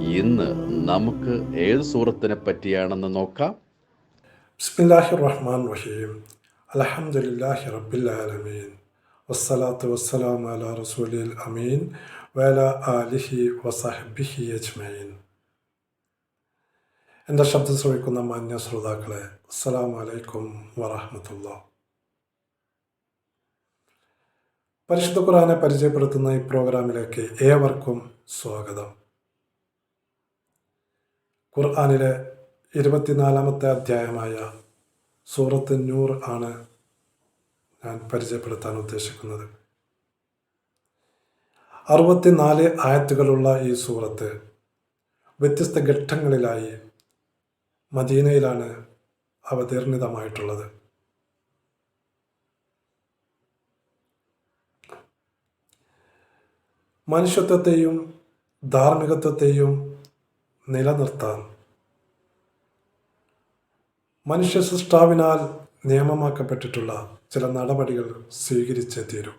ഇന്ന് നമുക്ക് ഏത് സൂറത്തിനെ പറ്റിയാണെന്ന് നോക്കാം? റഹ്മാൻ റഹീം റബ്ബിൽ ആലമീൻ. വസ്സലാത്തു അമീൻ. ആലിഹി എന്റെ ശബ്ദം ശ്രവിക്കുന്ന മാന്യ ശ്രോതാക്കളെ അസ്സലാമു വലൈക്കും വറഹമത്തുള്ള. പരിശുദ്ധ ഖുറാനെ പരിചയപ്പെടുത്തുന്ന ഈ പ്രോഗ്രാമിലേക്ക് ഏവർക്കും സ്വാഗതം. ഖുർആാനിലെ ഇരുപത്തിനാലാമത്തെ അധ്യായമായ സൂറത്ത് നൂർ ആണ് ഞാൻ പരിചയപ്പെടുത്താൻ ഉദ്ദേശിക്കുന്നത്. അറുപത്തിനാല് ആയത്തുകളുള്ള ഈ സൂറത്ത് വ്യത്യസ്ത ഘട്ടങ്ങളിലായി മദീനയിലാണ് അവതീർണിതമായിട്ടുള്ളത്. മനുഷ്യത്വത്തെയും ധാർമ്മികത്വത്തെയും നിലനിർത്താൻ. മനുഷ്യ സൃഷ്ടാവിനാൽ നിയമമാക്കപ്പെട്ടിട്ടുള്ള ചില നടപടികൾ സ്വീകരിച്ചേ തീരൂ.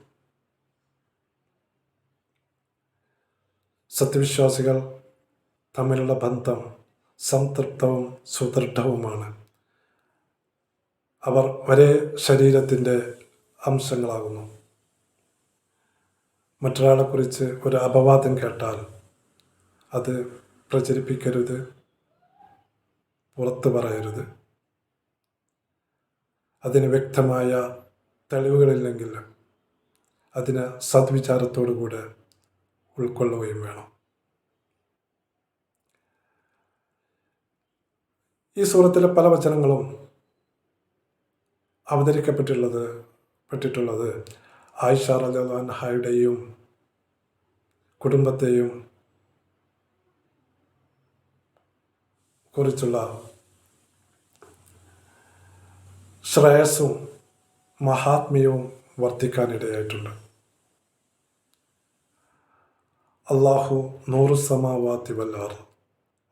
സത്യവിശ്വാസികൾ തമ്മിലുള്ള ബന്ധം സംതൃപ്തവും സുദൃഢവുമാണ്. അവർ ഒരേ ശരീരത്തിന്റെ അംശങ്ങളാകുന്നു. മറ്റൊരാളെക്കുറിച്ച് ഒരു അപവാദം കേട്ടാൽ അത് പ്രചരിപ്പിക്കരുത്. പുറത്തു പറയരുത്. അതിന് വ്യക്തമായ തെളിവുകളില്ലെങ്കിൽ അതിന് സദ്വിചാരത്തോടു കൂടെ ഉൾക്കൊള്ളുകയും വേണം. ഈ സൂറത്തിലെ പല വചനങ്ങളും അവതരിക്കപ്പെട്ടുള്ളത് പെട്ടിട്ടുള്ളത് ആയിഷ റജാൻഹായുടെയും കുടുംബത്തെയും കുറിച്ചുള്ള ശ്രേയസ്സും മഹാത്മ്യവും വർദ്ധിക്കാനിടയായിട്ടുണ്ട്. അള്ളാഹു നൂറു സമാവാത്തി വല്ലാർ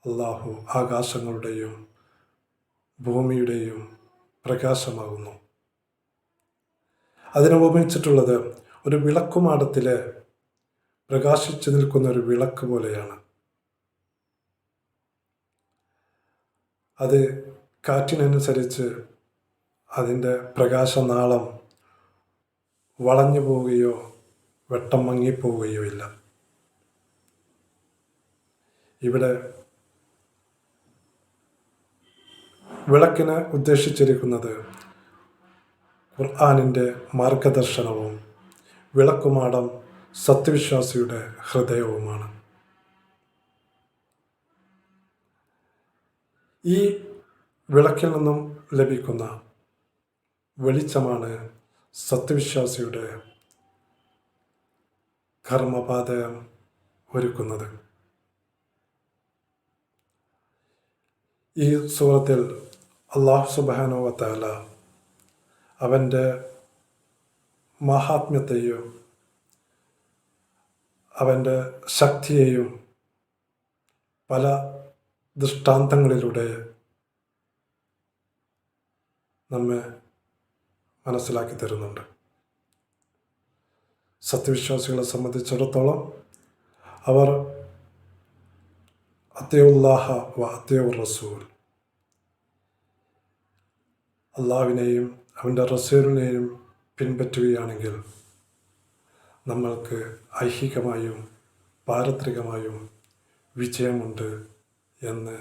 അള്ളാഹു ആകാശങ്ങളുടെയും ഭൂമിയുടെയും പ്രകാശമാകുന്നു. അതിനെ ഉപമിച്ചിട്ടുള്ളത് ഒരു വിളക്കുമാടത്തിലെ പ്രകാശിച്ചു നിൽക്കുന്ന ഒരു വിളക്ക് പോലെയാണ്. അത് കാറ്റിനനുസരിച്ച് അതിന്റെ പ്രകാശനാളം വളഞ്ഞു പോവുകയോ വെട്ടം മങ്ങിപ്പോവുകയോ ഇല്ല. ഇവിടെ വിളക്കിന് ഉദ്ദേശിച്ചിരിക്കുന്നത് ഖുർആാനിന്റെ മാർഗദർശനവും വിളക്കുമാടം സത്യവിശ്വാസിയുടെ ഹൃദയവുമാണ്. ഈ വിളക്കിൽ നിന്നും ലഭിക്കുന്ന വെളിച്ചമാണ് സത്യവിശ്വാസിയുടെ കർമ്മപാതയം ഒരുക്കുന്നത്. ഈ സൂറത്തിൽ അള്ളാഹു സുബാനുവത്താല അവന്റെ മഹാത്മ്യത്തെയും അവന്റെ ശക്തിയെയും പല ദൃഷ്ടാന്തങ്ങളിലൂടെ നമ്മെ മനസ്സിലാക്കി തരുന്നുണ്ട്. സത്യവിശ്വാസികളെ സംബന്ധിച്ചിടത്തോളം അവർ അത്യുല്ലാഹ വ അത്യവുർ റസൂൽ അള്ളാവിനെയും അവന്റെ റസൂലിനെയും പിൻപറ്റുകയാണെങ്കിൽ നമ്മൾക്ക് ഐഹികമായും പാരത്രികമായും വിജയമുണ്ട് എന്ന്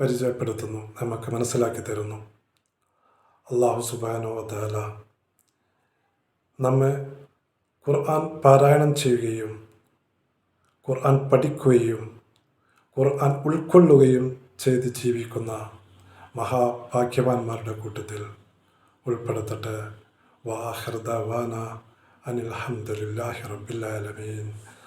പരിചയപ്പെടുത്തുന്നു നമുക്ക് മനസ്സിലാക്കി തരുന്നു. അള്ളാഹു സുബാനോ അതാല നമ്മെ ഖുർആൻ പാരായണം ചെയ്യുകയും ഖുർആൻ പഠിക്കുകയും ഖുർആൻ ഉൾക്കൊള്ളുകയും ചെയ്ത് ജീവിക്കുന്ന മഹാഭാഗ്യവാന്മാരുടെ കൂട്ടത്തിൽ ഉൾപ്പെടുത്തട്ടെ. വാഹൃദാന അനിൽ അഹമ്മദില്ലാഹി റബ്ബില്ലാലമീൻ